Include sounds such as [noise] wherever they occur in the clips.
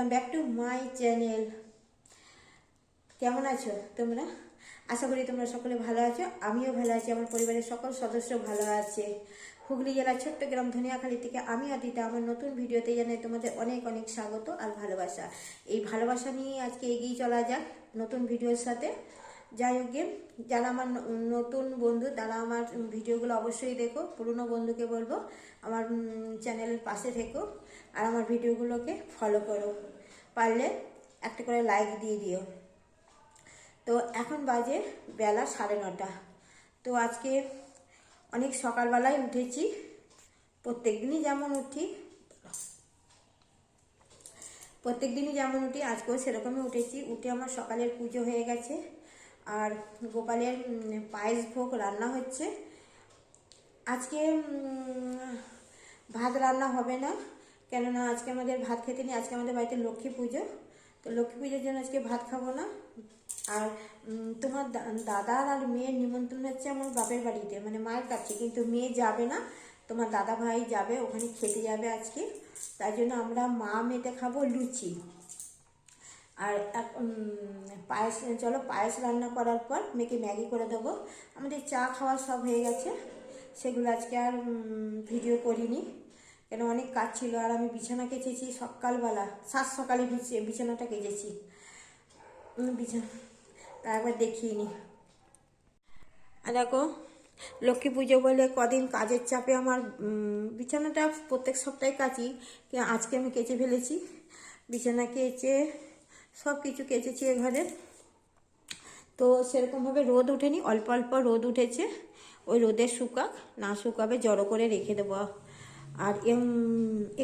Welcome back to my channel কেমন আছো তোমরা? আশা করি তোমরা সকলে ভালো আছো। আমিও ভালো আছি, আমার পরিবারের সকল সদস্য ভালো আছে। হুগলি জেলার ছোট্ট গ্রাম ধনিয়াখালি থেকে আমি অদিতা আমার নতুন ভিডিওতে জানাই তোমাদের অনেক অনেক স্বাগত আর ভালোবাসা। এই ভালোবাসা নিয়ে আজকে এগিয়ে চলা যাক নতুন ভিডিওর সাথে। যাই হোক যারা আমার নতুন বন্ধু তারা আমার ভিডিওগুলো অবশ্যই দেখো, পুরনো বন্ধুকে বলব, আমার চ্যানেলের পাশে থেকো আর আমার ভিডিওগুলোকে ফলো করো। পারলে একটা করে লাইক দিয়ে দিও। তো এখন বাজে বেলা সাড়ে নটা। তো আজকে অনেক সকালবেলায় উঠেছি প্রত্যেক দিনই যেমন উঠি প্রত্যেক দিনই যেমন উঠি, আজকেও সেরকমই উঠেছি। উঠে আমার সকালের পুজো হয়ে গেছে। আর গোপালের পায়েস ভোগ রান্না হচ্ছে। আজকে ভাত রান্না হবে না, কেননা আজকে আমাদের ভাত খেতে নেই, আজকে আমাদের বাড়িতে লক্ষ্মী পুজো। তো লক্ষ্মী পুজোর জন্য আজকে ভাত খাব না। আর তোমার দাদার আর মেয়ের নিমন্ত্রণ হচ্ছে আমার বাপের বাড়িতে। মানে মায়ের কাছে, কিন্তু মেয়ে যাবে না, তোমার দাদা ভাই যাবে, ওখানে খেতে যাবে আজকে। তাই জন্য আমরা মা মেয়েতে খাব লুচি। আর পায়েস, চলো পায়েস রান্না করার পর মেয়েকে ম্যাগি করে দেবো। আমাদের চা খাওয়া সব হয়ে গেছে। সেগুলো আজকে আর ভিডিও করিনি। কেন অনেক কাজ ছিল আর আমি বিছানা কেচেছি সকালবেলা। সাত সকালে বিছ- বিছানাটা কেচেছি। বিছানা। তা একবার দেখিয়ে নি। আর দেখো, লক্ষ্মী পুজো বলে কদিন কাজের চাপে আমার বিছানাটা প্রত্যেক সপ্তাহে কাচি। আজকে আমি কেচে ফেলেছি। বিছানা কেচে সব কিছু কেচেছি এ ঘরে। তো সেরকমভাবে রোদ ওঠেনি, অল্প অল্প রোদ উঠেছে। ওই রোদে শুকাক, না শুকাবে জড়ো করে রেখে দেবো। আর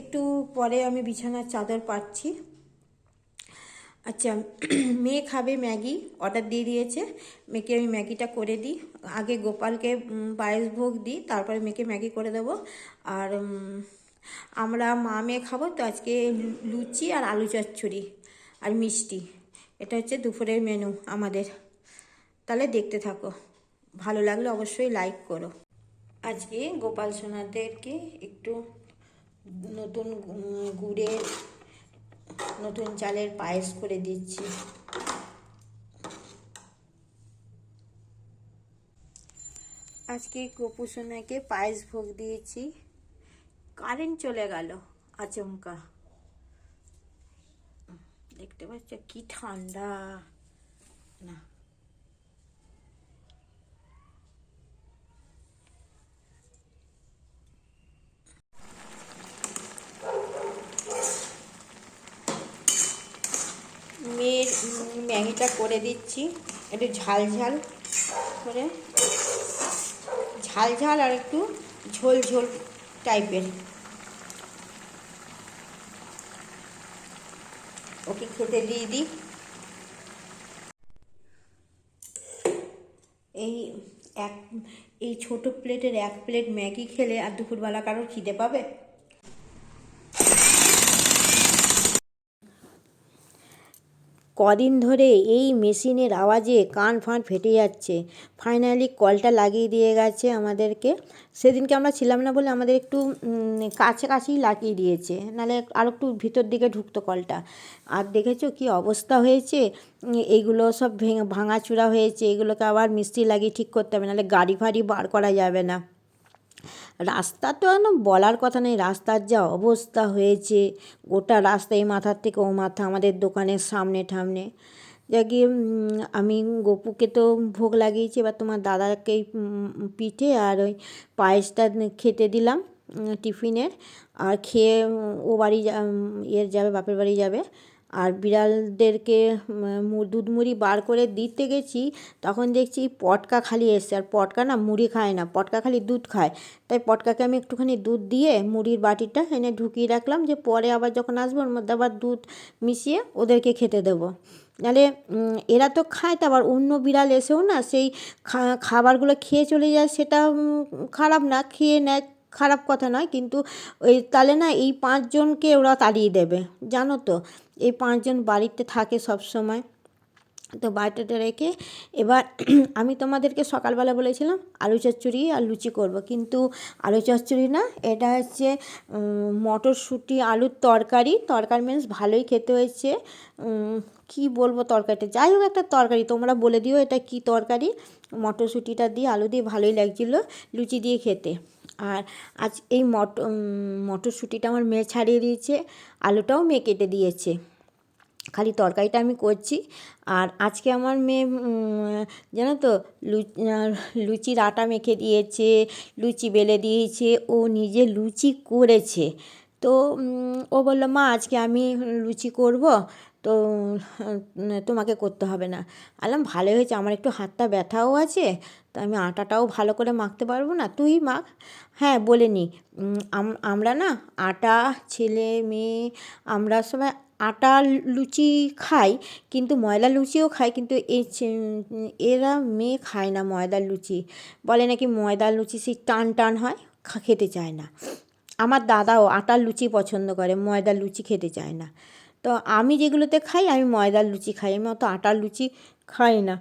একটু পরে আমি বিছানার চাদর পাচ্ছি। আচ্ছা মেয়ে খাবে ম্যাগি, অর্ডার দিয়ে দিয়েছে। মেয়েকে আমি ম্যাগিটা করে দিই। আগে গোপালকে পায়েস ভোগ দিই, তারপরে মেয়েকে ম্যাগি করে দেবো। আর আমরা মা মেয়ে খাব, তো আজকে লুচি আর আলু চচ্চড়ি। আর মিষ্টি। এটা হচ্ছে দুপুরের মেনু আমাদের। তাহলে দেখতে থাকো। ভালো লাগলে অবশ্যই লাইক করো। আজকে গোপাল সোনাদেরকে একটু নতুন গুড়ের, নতুন চালের পায়েস করে দিচ্ছি। আজকে গোপু সোনাকে পায়েস ভোগ দিয়েছি। কারেন্ট চলে গেল, আচমকা। দেখতে পাচ্ছ? কি ঠান্ডা। না। মেয়ের ম্যাগিটা করে দিচ্ছি। একটু ঝাল ঝাল করে। ঝাল ঝাল আর একটু ঝোল ঝোল টাইপের। ওকে খেতে দিয়ে দিই। এই এক, এই ছোট প্লেটের এক প্লেট ম্যাগি খেলে আর দুপুরবেলা কারোর খিদে পাবে? কদিন ধরে এই মেশিনের আওয়াজে কান ফান ফেটে যাচ্ছে। ফাইনালি কলটা লাগিয়ে দিয়ে গেছে আমাদেরকে। সেদিনকে আমরা ছিলাম না বলে আমাদের একটু কাছাকাছিই লাগিয়ে দিয়েছে। নাহলে আরও একটু ভিতর দিকে ঢুকতো কলটা। আর দেখেছ কি অবস্থা হয়েছে? এইগুলো সব ভেঙে, ভাঙাচুরা হয়েছে। এগুলোকে আবার মিস্ত্রি লাগিয়ে ঠিক করতে হবে, নাহলে গাড়ি ফাড়ি বার করা যাবে না। রাস্তা তো একদম বলার কথা নেই, রাস্তার যা অবস্থা হয়েছে, গোটা রাস্তা এই মাথার থেকে ও মাথা আমাদের দোকানের সামনে ঠামনে। যা যাকে আমি গপুকে তো ভোগ লাগিয়েছি, এবার তোমার দাদাকে পিঠে আর ওই পায়েসটা খেতে দিলাম টিফিনের। আর খেয়ে ও বাড়ি ইয়ের যাবে, বাপের বাড়ি যাবে। আর বিড়ালদেরকে দুধ মুড়ি বার করে দিতে গেছি, তখন দেখছি পটকা খালি এসছে। আর পটকা না মুড়ি খায় না, পটকা খালি দুধ খায়। তাই পটকাকে আমি একটুখানি দুধ দিয়ে মুড়ির বাটিটা এনে ঢুকিয়ে রাখলাম যে পরে আবার যখন আসব ওর মধ্যে আবার দুধ মিশিয়ে ওদেরকে খেতে দেবো। নাহলে এরা তো খায় তো আবার অন্য বিড়াল এসেও না সেই খাবারগুলো খেয়ে চলে যায় সেটা খারাপ না, খেয়ে নেয় খারাপ কথা নয়, কিন্তু ওই তাহলে না এই পাঁচজনকে ওরা তাড়িয়ে দেবে, জানো তো? এই পাঁচজন বাড়িতে থাকে সব সময়। তো বাটিটা রেখে এবার [clears throat] আমি তোমাদেরকে সকালবেলা বলেছিলাম আলু চচ্চড়ি আর লুচি করব, কিন্তু আলু চচ্চড়ি না, এটা হচ্ছে মটরশুঁটি আলুর তরকারি। তরকারি মিন্স ভালোই খেতে হয়েছে। কি বলব তরকারিটা? যাই হোক একটা তরকারি, তোমরা বলে দিও এটা কি তরকারি। মটরশুঁটিটা দিয়ে আলু দিয়ে ভালোই লাগছিল লুচি দিয়ে খেতে। আর আজ এই মট মটরশুঁটিটা আমার মেয়ে ছাড়িয়ে দিয়েছে, আলুটাও মেয়ে কেটে দিয়েছে। খালি তরকারিটা আমি করছি। আর আজকে আমার মেয়ে জানো তো লুচির আটা মেখে দিয়েছে, লুচি বেলে দিয়েছে, ও নিজে লুচি করেছে। তো ও বলল, মা, আজকে আমি লুচি করব। তো তোমাকে করতে হবে না। আলাম ভালো হয়েছে। আমার একটু হাতটা ব্যথাও আছে, তো আমি আটাটাও ভালো করে মাখতে পারব না। তুই মাখ। হ্যাঁ বলে নি। আম- আমরা না, আটা, ছেলে, মেয়ে, আমরা সবাই আটা, লুচি খাই, কিন্তু ময়দা লুচিও খাই, কিন্তু এই এরা মেয়ে খায় না ময়দার লুচি। বলে নাকি ময়দার লুচি সেই টান টান হয় খেতে চায় না। আমার দাদাও আটার লুচি পছন্দ করে ময়দার লুচি খেতে চায় না। তো আমি যেগুলোতে খাই, আমি ময়দার লুচি খাই। আমি অত আটার লুচি খাই না।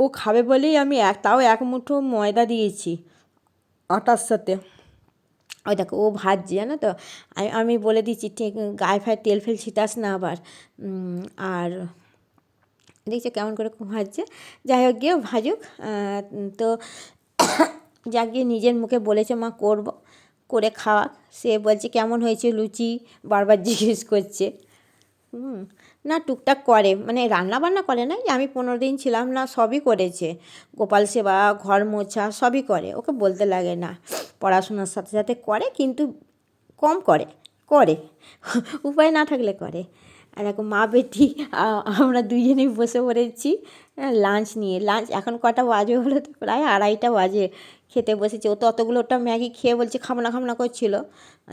ও খাবে বলেই আমি এক, তাও এক মুঠো ময়দা দিয়েছি আটার সাথে। ওই দেখো, ও ভাজছে, জানো তো? আমি বলে দিচ্ছি, ঠিক, গায়ে ফায়ে তেল ফেল ছিটাস না আবার। আর দেখছ কেমন করে ভাজছে? যাই হোক, গিয়ে ভাজুক। তো যা গিয়ে নিজের মুখে বলেছে, মা, করব, করে খাওয়া সে বলছে, কেমন হয়েছে লুচি? বারবার জিজ্ঞেস করছে। না টুকটাক করে মানে রান্না বান্না করে না যে আমি পনেরো দিন ছিলাম না, সবই করেছে। গোপাল সেবা, ঘর মোছা, সবই করে, ওকে বলতে লাগে না। পড়াশোনার সাথে সাথে করে, কিন্তু কম করে করে। উপায় না থাকলে করে। আর এখন মা বেটি আমরা দুজনেই বসে পড়েছি লাঞ্চ নিয়ে। লাঞ্চ এখন কটা বাজে হলো তো? প্রায় আড়াইটা বাজে। খেতে বসেছি। ও তো অতগুলো ওটা ম্যাগি খেয়ে বলছে খামনা খামনা করছিল।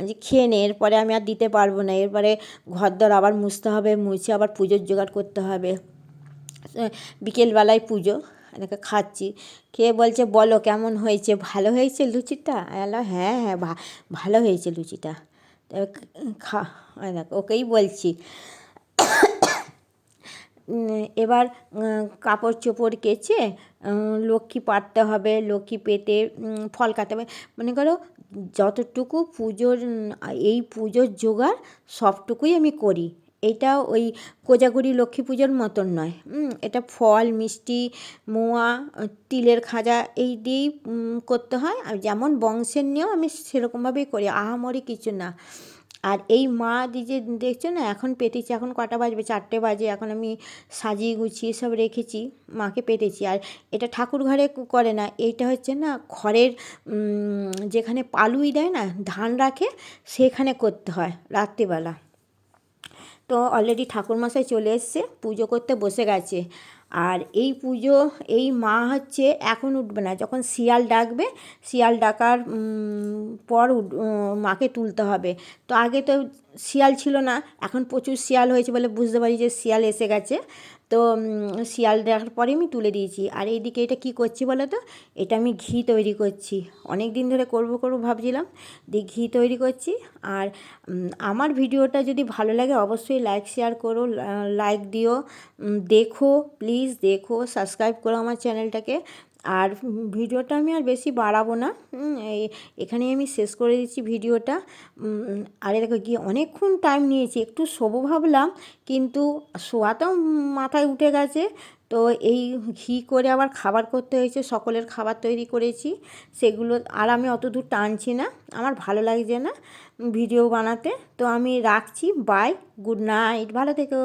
যে খেয়ে নে, এরপরে আমি আর দিতে পারব না। এরপরে ঘরদর আবার মুছতে হবে, মুছে আবার পুজোর জোগাড় করতে হবে। বিকেলবেলায় পুজো, এনেকে খাচ্ছি। খেয়ে বলছে, বলো, কেমন হয়েছে? ভালো হয়েছে লুচিটা? বললাম হ্যাঁ হ্যাঁ ভালো হয়েছে লুচিটা। খা দেখো, ওকেই বলছি। [coughs] এবার কাপড় চোপড় কেচে লক্ষ্মী পাড়তে হবে, লক্ষ্মী পেতে ফল কাটতে হবে। মনে করো, যতটুকু পুজোর এই পুজোর জোগাড়, সবটুকুই আমি করি। এটা ওই কোজাগুড়ি লক্ষ্মী পুজোর মতন নয়। এটা ফল, মিষ্টি, মোয়া, তিলের খাজা, এই দিয়েই করতে হয়। আর যেমন বংশের নিয়েও আমি সেরকমভাবেই করি। আহামরি কিছু না। আর এই মা দি যে দেখছ না এখন পেতেছি এখন কটা বাজবে? চারটে বাজে এখন আমি সাজিয়ে গুছিয়ে সব রেখেছি মাকে পেতেছি আর এটা ঠাকুর ঘরে করে না এইটা হচ্ছে না উম, যেখানে পালুই দেয় না ধান রাখে সেখানে করতে হয় রাত্রিবেলা। তো অলরেডি ঠাকুরমশাই চলে এসছে পুজো করতে বসে গেছে। আর এই পুজো, এই মা হচ্ছে এখন উঠবে না, যখন শিয়াল ডাকবে, শিয়াল ডাকার পর মাকে তুলতে হবে। তো আগে তো শিয়াল ছিল না, এখন প্রচুর শিয়াল হয়েছে বলে বুঝতে পারি যে শিয়াল এসে গেছে। তো শিয়াল দেখার পরে আমি তুলে দিয়েছি। আর এইদিকে এটা কি করছি বলো তো? এটা আমি ঘি তৈরি করছি। অনেক দিন ধরে করব করব ভাবছিলাম, দিয়ে ঘি তৈরি করছি। আর আমার ভিডিওটা যদি ভালো লাগে অবশ্যই লাইক, শেয়ার করো লাইক দিও। দেখো, প্লিজ দেখো, সাবস্ক্রাইব করো আমার চ্যানেলটাকে। আর ভিডিওটা আমি আর বেশি বাড়াবো না। এখানেই আমি শেষ করে দিচ্ছি ভিডিওটা। আরে দেখো, গিয়ে অনেকক্ষণ টাইম নিয়েছি, একটু শোবো ভাবলাম, কিন্তু শোয়াটাও মাথায় উঠে গেছে। তো এই ঘি করে আবার খাবার করতে হয়েছে, সকলের খাবার তৈরি করেছি। সেগুলো আর আমি অত দূর টানছি না, আমার ভালো লাগছে না ভিডিও বানাতে। তো আমি রাখছি বাই গুড নাইট ভালো থেকো।